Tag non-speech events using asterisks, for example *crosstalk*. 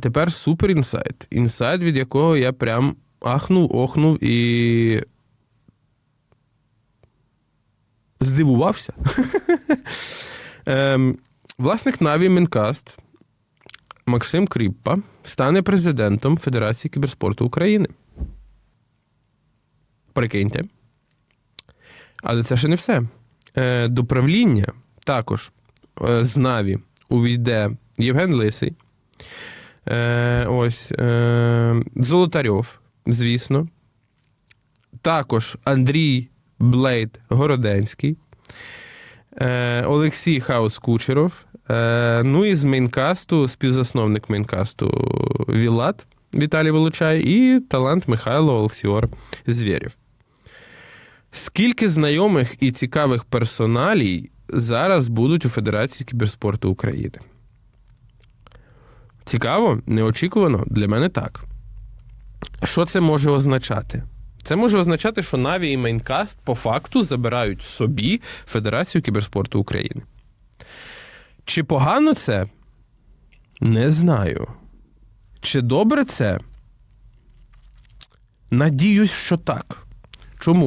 Тепер супер інсайт. Інсайт, від якого я прям ахнув, охнув і. Здивувався. *laughs* ем, власник Наві Мінкаст Максим Кріппа стане президентом Федерації кіберспорту України. Прикиньте. Але це ще не все. Е, до правління також е, з Наві увійде Євген Лисий. Е, ось е, Золотарьов, звісно. Також Андрій Блейд Городенський, е, Олексій Хаус Кучеров. Е, ну і з мейнкасту, співзасновник мейнкасту Вілат Віталій Волочай і талант Михайло Олсіор Звєрєв. Скільки знайомих і цікавих персоналій зараз будуть у Федерації кіберспорту України? Цікаво, неочікувано для мене так. Що це може означати? Це може означати, що Наві і Мейнкаст по факту забирають собі Федерацію кіберспорту України. Чи погано це? Не знаю. Чи добре це? Надіюсь, що так. Чому?